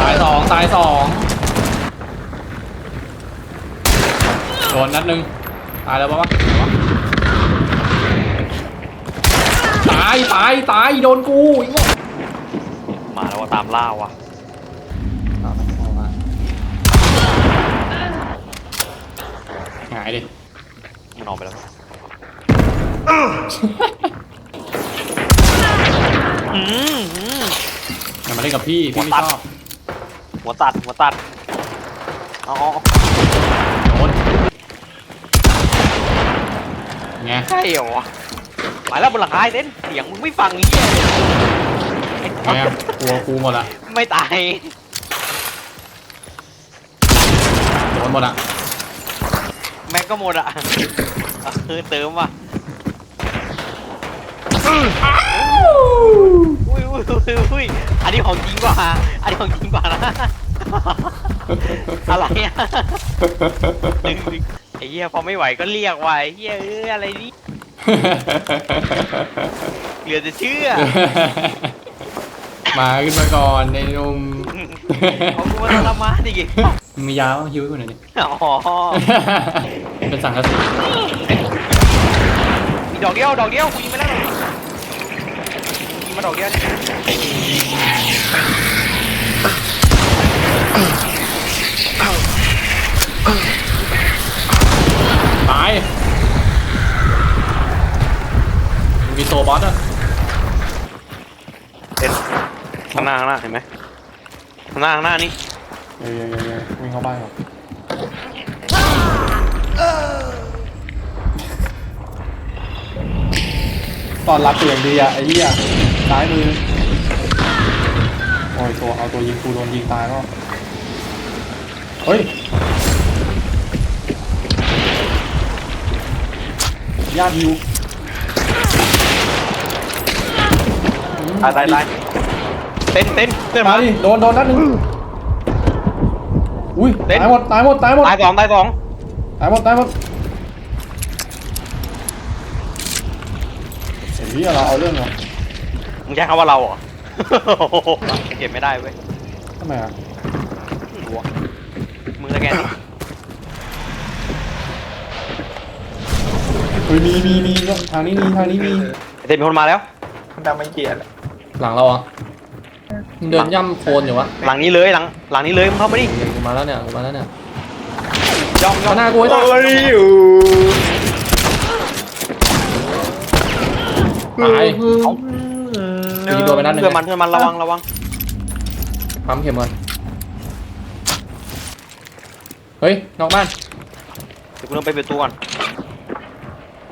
ตายสองตายสองโดนนัดหนึ่งตายแล้วปะวะตายตายตายโดนกูอีกแล้วมาแล้วว่าตามล่าว่ะเอามาเอามาหงายดิมันออกไปแล้วอืมอืมอย่ามาเล่นกับพี่พี่ไม่ชอบหัวตัดหัวตัดเอาเอาเอาโดนไงใช่เหรอวะ มาแล้วบนหลังคาไอ้เต้นเสียงมึงไม่ฟังไอ้เหี้ยไอ้ไงอะกลัวกูหมดละไม่ตายโดนหมดอะแม็กก็หมดอะเออเติมว่ะอุ้ยอุ้ยอุ้ยอุ้ยอันนี้ของจริงกว่าอันนี้ของจริงกว่านะอะไรอะดึงดึงไอ้เหี้ยพอไม่ไหวก็เรียกว่ะไอ้เหี้ยเอ้ยอะไรนี่ เหลือจะเชื่อมาขึ้นมาก่อนในนมเอากูมาทรมานอีกมียาบ้างฮิวให้กูหน่อยดิอ๋อเป็นสังกะสีมีดอกเดียวดอกเดียวกูยิงไปแล้วยิงมาดอกเดียวเนี่ โซบอสอะเต้นข้างหน้าข้างหน้าเห็นไหมข้างหน้าข้างหน้านี่เย้เย้เย้วิ่งเข้าบ้านก่อนตอนรับตัวอย่างดีอะไอ้เหี้ยซ้ายมือ โอ้ยตัวเอาตัวยิงกูโดนยิงตายก็เฮ้ยญาติยิ ตายตายตายเต้นเต้นเต้นมามาดิโดนโดนนัดหนึ่งอุ้ยเต้นตายหมดตายหมดตายหมดตายสองตายสองตายหมดตายหมดเห็นพี่เราเอาเรื่องเหรอมึงใช้คำว่าเราเหรอ เก็บไม่ได้เว้ยทำไมอะหัวมึงสแกนดิเฮ้ยมีมีมีทางนี้มีทางนี้มี เต้นมีคนมาแล้ว มันดำไม่เกลียดอะ หลังเราอะมึงเดินย่ำโคลนอยู่วะหลังนี้เลยหลังหลังนี้เลยมึงเข้ามาดิกูมาแล้วเนี่ยกูมาแล้วเนี่ยย่องย่องข้างหน้ากูไอ้ตาโอ้ยอยู่ตายเอากูยิงโดนไปนัดหนึ่ง เพื่อนมันเพื่อนมันระวังระวังปั๊มเข็มก่อนเฮ้ยนอกบ้านเดี๋ยวกูเดินไปเปิดประตูก่อน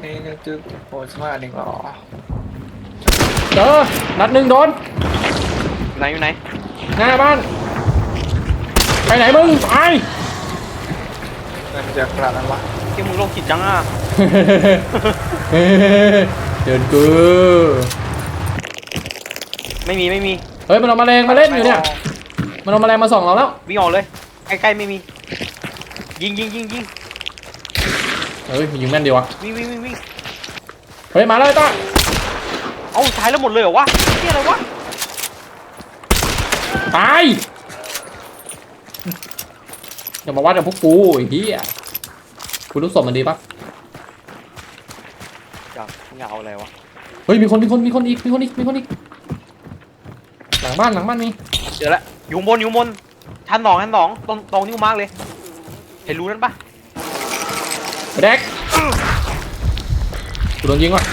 นี่ก็จึ๊กโอ้สมาร์ทอีกเหรอ เจอนัดหนึ่งโดน ไหนอยู่ไหน หน้าบ้าน ไปไหนมึงไปมันจะขนาดนั้นวะที่มึงโรคจิตจังอะ เดินกูไม่มีไม่มีเฮ้ยมันเอาแมลงมาเล่นอยู่เนี่ย มันเอาแมลงมาส่องเราแล้ว วิ่งออกเลย ใกล้ๆไม่มี ยิงยิงยิงยิงเฮ้ยยิงแม่นดีวะ วิ่งวิ่งวิ่งวิ่งเฮ้ยมาแล้วไอ้ต้า เอ้าตายแล้วหมดเลยเหรอวะนี่อะไรวะตายอย่ามาวัดกับพวกกูไอ้เหี้ยคุณรู้สมมันดีปะอยากอยากเอาอะไรวะเฮ้ยมีคนมีคนมีคนอีกมีคนอีกมีคนอีกหลังบ้านหลังบ้านมีเจอแล้วอยู่ข้างบนอยู่ข้างบนชั้นสองชั้นสองตรงตรงนิ้วมาร์กเลย เห็นรู้นั่นปะไปแดกกูโดนยิงว่ะ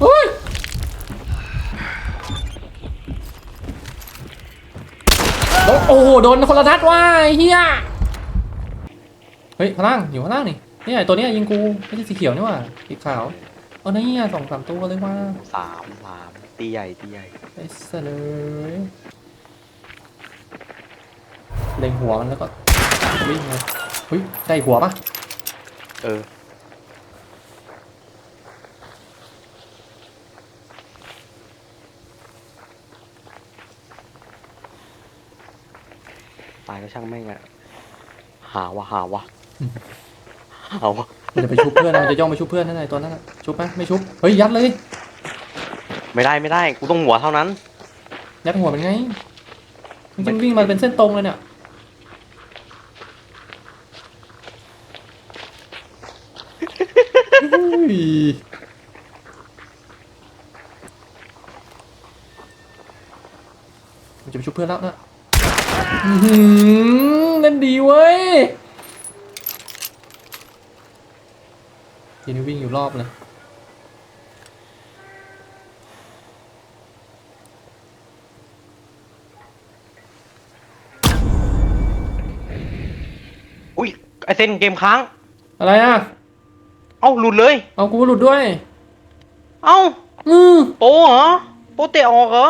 เฮ้ย โดนโอ้โหโดนคนละนัดว่ะไอ้เหี้ยเฮ้ยข้างล่างอยู่ข้างล่างนี่เนี่ยตัวเนี้ยยิงกูไม่ใช่สีเขียวนี่ว่ะสีขาวเอาเนี่ยสองสามตัวเลยว่ะสามสามตีใหญ่ตีใหญ่ไอ้สัสเลยเล็งหัวมันแล้วก็วิ่งเลยเฮ้ยได้หัวปะเออ ตายก็ช่างแม่งอะหาวะหาวะหาวะมันจะไปชุบเพื่อนนะมันจะย่องไปชุบเพื่อนนั่นไงตัวนั้นน่ะชุบไหมไม่ชุบเฮ้ยยัดเลยไม่ได้ไม่ได้กูต้องหัวเท่านั้น ยัดหัวเป็นไงจริงๆวิ่งมาเป็นเส้นตรงเลยเนี่ยเฮ้ยมันจะไปชุบเพื่อนแล้วนะ อื้อหือเล่นดีเว้ยทีนี้วิ่งอยู่รอบเลยอุ้ยไอเซนเกมค้าง อะไรอะ เอ้าหลุดเลย เอากูหลุดด้วย เอ้า อือ โปเหรอ โปเตะออกเหรอ